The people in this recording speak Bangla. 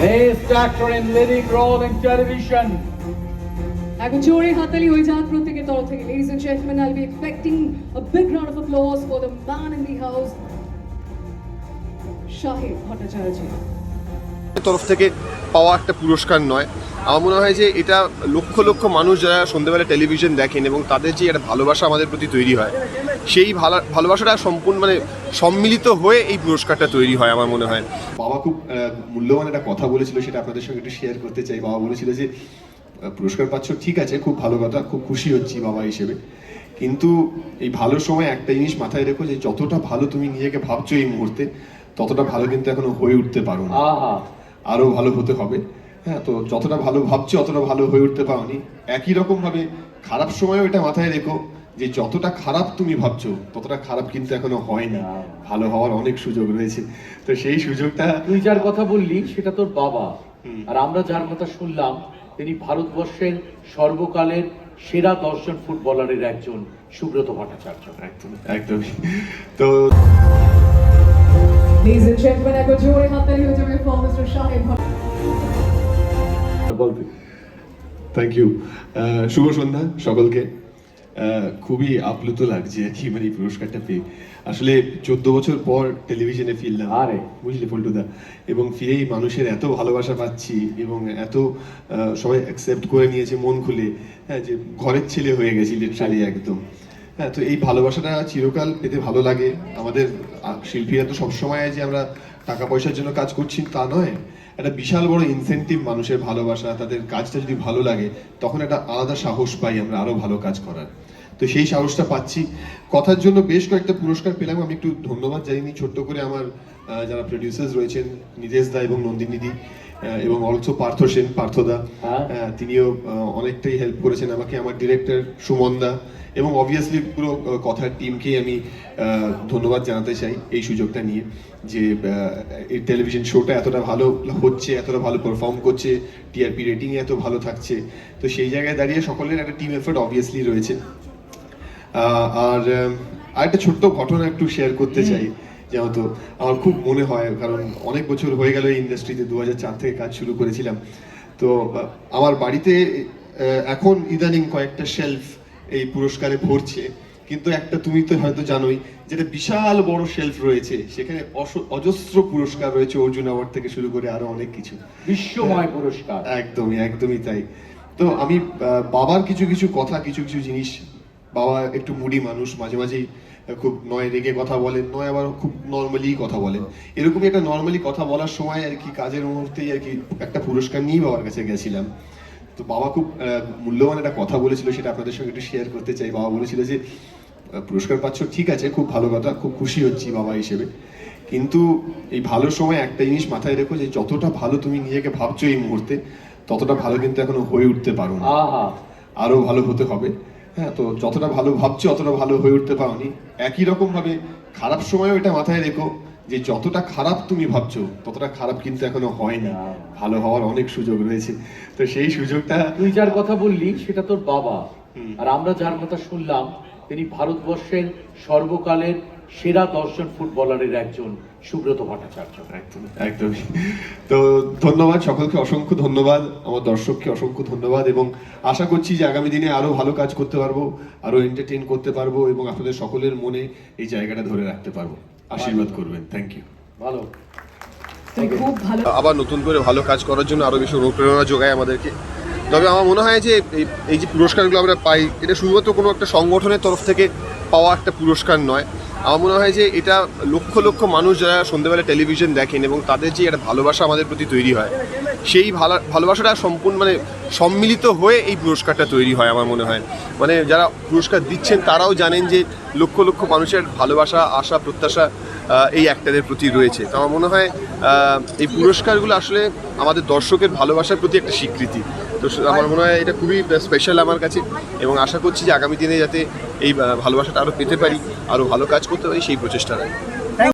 Best actor in leading role in television. এখন জোরে হাতালি হয়ে যাক প্রত্যেকের তরফ থেকে ladies and gentlemen I'll be expecting a big round of applause for the man in the house Shahid Bhattacharya তরফ থেকে পাওয়া একটা পুরস্কার নয়। আমার মনে হয় যে এটা লক্ষ লক্ষ মানুষ যারা সন্ধ্যেবেলা টেলিভিশন দেখেন এবং তাদের যে একটা ভালোবাসা আমাদের প্রতি তৈরি হয় সেই ভালো ভালোবাসাটা সম্পূর্ণ মানে সম্মিলিত হয়ে এই পুরস্কারটা তৈরি হয় আমার মনে হয়। বাবা খুব মূল্যবান একটা কথা বলেছিল সেটা আপনাদের সঙ্গে একটু শেয়ার করতে চাই। বাবা বলেছিল যে পুরস্কার পাচ্ছ ঠিক আছে খুব ভালো কথা খুব খুশি হচ্ছি বাবা হিসেবে। কিন্তু এই ভালো সময় একটা জিনিস মাথায় রেখো যে যতটা ভালো তুমি নিজেকে ভাবছ এই মুহূর্তে ততটা ভালো কিন্তু এখনও হয়ে উঠতে পারো না। আহা আরও ভালো হতে হবে। হ্যাঁ তো যতটা ভালো ভাবছ অতটা ভালো হয়ে উঠতে পারোনি। একই রকম ভাবে খারাপ সময়ও এটা মাথায় রেখো যে যতটা খারাপ তুমি ভাবছ ততটা খারাপ কিন্তু এখনও হয়নি ভালো হওয়ার অনেক সুযোগ রয়েছে। তো সেই সুযোগটা তুই যার কথা বললি সেটা তোর বাবা। আর আমরা যার কথা শুনলাম তিনি ভারতবর্ষের সর্বকালের সেরা দর্শন ফুটবলারের একজন সুব্রত ভট্টাচার্য। একদম একদমই। তো gentlemen একবার জোরে হাতালি হয়ে যাবে for Mr. Shahid Bhattacharya thank you শুভ সন্ধ্যা সকলকে। আহ, খুবই আপ্লুত লাগছে আর কি মানে এই পুরস্কারটা পেয়ে। আসলে চোদ্দ বছর পর টেলিভিশনে ফিরলাম আরে। বুঝলি পল্টুদা? এবং ফিরেই মানুষের এত ভালোবাসা পাচ্ছি এবং এত আহ, সবাই অ্যাকসেপ্ট করে নিয়েছে মন খুলে। হ্যাঁ যে ঘরের ছেলে হয়ে গেছি লিটারালি একদম। হ্যাঁ তো এই ভালোবাসাটা চিরকাল পেতে ভালো লাগে। আমাদের শিল্পীরা তো সবসময় যে আমরা টাকা পয়সার জন্য কাজ করছি তা নয়। একটা বিশাল বড় ইনসেন্টিভ মানুষের ভালোবাসা তাদের কাজটা যদি ভালো লাগে তখন একটা আলাদা সাহস পাই আমরা আরও ভালো কাজ করার। তো সেই সাহসটা পাচ্ছি। কথার জন্য বেশ কয়েকটা পুরস্কার পেলাম। আমি একটু ধন্যবাদ জানিয়ে ছোট্ট করে আমার যারা প্রডিউসার্স রয়েছেন নিদেশ দা এবং নন্দিনী দি আহ, এবং অলসো পার্থ সেন পার্থদা হ্যাঁ। তিনিও অনেকটাই হেল্প করেছেন আমাকে। আমার ডিরেক্টর সুমন দা এবং অবভিয়াসলি পুরো কথার টিমকেই আমি ধন্যবাদ জানাতে চাই এই সুযোগটা নিয়ে যে এই টেলিভিশন শোটা এতটা ভালো হচ্ছে এতটা ভালো পারফর্ম করছে টিআরপি রেটিং এত ভালো থাকছে। তো সেই জায়গায় দাঁড়িয়ে সকলের একটা টিম এফোর্ট অবভিয়াসলি রয়েছে। আর আরেকটা ছোট্ট ঘটনা একটু শেয়ার করতে চাই। যেহেতু আমার খুব মনে হয় কারণ অনেক বছর হয়ে গেল এই ইন্ডাস্ট্রিতে দু চার থেকে কাজ শুরু করেছিলাম। তো আমার বাড়িতে এখন ইদানিং কয়েকটা শেলফ এই পুরস্কারে ভরছে। কিন্তু একটা তুমি তো হয়তো জানোই যেটা বিশাল বড় শেলফ রয়েছে সেখানে অজস্র পুরস্কার রয়েছে অর্জুন অ্যাওয়ার্ড থেকে শুরু করে আরও অনেক কিছু। বিশ্বময় পুরস্কার। একদমই একদমই তাই। তো আমি বাবার কিছু কিছু কথা কিছু কিছু জিনিস বাবা একটু মুডি মানুষ মাঝে মাঝেই খুব নয় রেগে কথা বলেন নয় আবার খুব নর্মালি কথা বলেন। এরকমই একটা নর্মালি কথা বলার সময় আর কি কাজের মুহূর্তেই আর কি একটা পুরস্কার নিয়েই বাবার কাছে গেছিলাম। তো বাবা খুব মূল্যবান একটা কথা বলেছিল সেটা আপনাদের সঙ্গে একটু শেয়ার করতে চাই। বাবা বলেছিল যে পুরস্কার পাচ্ছ ঠিক আছে খুব ভালো কথা খুব খুশি হচ্ছি বাবা হিসেবে। কিন্তু এই ভালো সময় একটা জিনিস মাথায় রেখো যে যতটা ভালো তুমি নিজেকে ভাবছ এই মুহূর্তে ততটা ভালো কিন্তু এখনও হয়ে উঠতে পারো না। আরও ভালো হতে হবে। হ্যাঁ তো যতটা ভালো ভাবছ অতটা ভালো হয়ে উঠতে পারোনি। একই রকমভাবে খারাপ সময়ও এটা মাথায় রেখো যে যতটা খারাপ তুমি ভাবছ ততটা খারাপ কিন্তু এখনও হয় না। ভালো হওয়ার অনেক সুযোগ রয়েছে। তো সেই সুযোগটা তুই যার কথা বললি সেটা তোর বাবা। আর আমরা যার কথা শুনলাম তিনি ভারতবর্ষের সর্বকালের সেরা দর্শন ফুটবলারের একজন সুব্রত ভট্টাচার্য। একদম একদমই তো ধন্যবাদ সকলকে অসংখ্য ধন্যবাদ আমার দর্শককে অসংখ্য ধন্যবাদ এবং আশা করছি যে আগামী দিনে আরও ভালো কাজ করতে পারব আরও এন্টারটেইন করতে পারব এবং আপনাদের সকলের মনে এই জায়গাটা ধরে রাখতে পারব। আশীর্বাদ করবেন থ্যাংক ইউ ভালো। তুমি খুব ভালো আবার নতুন করে ভালো কাজ করার জন্য আরও বেশি অনুপ্রেরণা যোগায় আমাদেরকে। তবে আমার মনে হয় যে এই এই যে পুরস্কারগুলো আমরা পাই এটা শুধুমাত্র কোনো একটা সংগঠনের তরফ থেকে পাওয়া একটা পুরস্কার নয়। আমার মনে হয় যে এটা লক্ষ লক্ষ মানুষ যারা সন্ধ্যেবেলা টেলিভিশন দেখেন এবং তাদের যে একটা ভালোবাসা আমাদের প্রতি তৈরি হয়, সেই ভালো ভালোবাসাটা সম্পূর্ণ মানে সম্মিলিত হয়ে এই পুরস্কারটা তৈরি হয় আমার মনে হয়। মানে যারা পুরস্কার দিচ্ছেন তারাও জানেন যে লক্ষ লক্ষ মানুষের ভালোবাসা, আশা, প্রত্যাশা এই অ্যাক্টারের প্রতি রয়েছে। তো আমার মনে হয় এই পুরস্কারগুলো আসলে আমাদের দর্শকের ভালোবাসার প্রতি একটা স্বীকৃতি। তো আমার মনে হয় এটা খুবই স্পেশাল আমার কাছে এবং আশা করছি যে আগামী দিনে যাতে এই ভালোবাসাটা আরও পেতে পারি আরও ভালো কাজ করতে পারি সেই প্রচেষ্টা রাখি।